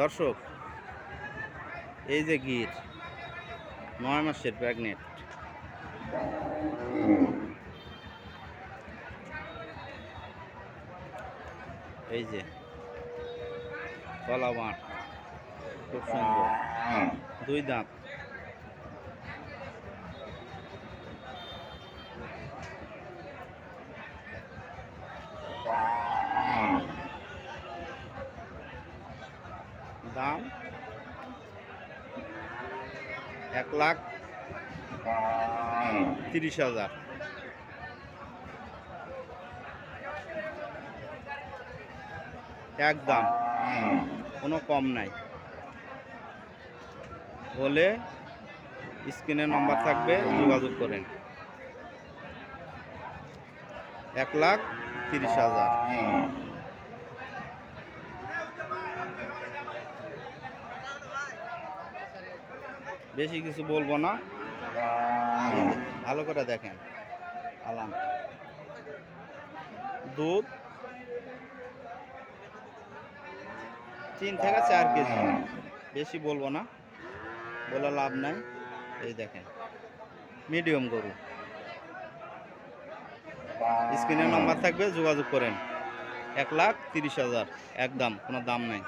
দর্শক, এই যে গির, নয় মাসের প্রেগনেন্ট। এই যে কলা মাঠ খুব সুন্দর। দুই দাঁত। দাম এক লাখ তিরিশ হাজার। এক দাম, কোনো কম নাই। বলে স্ক্রিনে নম্বর থাকবে, যোগাযোগ করেন। এক লাখ তিরিশ হাজার। বেশি কিছু বলব না। ভালো করে দেখেন। আলাম। দুধ। তিন থেকে চার কেজি। বেশি বলব না। বলে লাভ নাই। এই দেখেন। মিডিয়াম গরু। স্ক্রিনে নাম্বার থাকবে, যোগাযোগ করেন। এক লাখ তিরিশ হাজার। একদম, কোনো দাম নাই।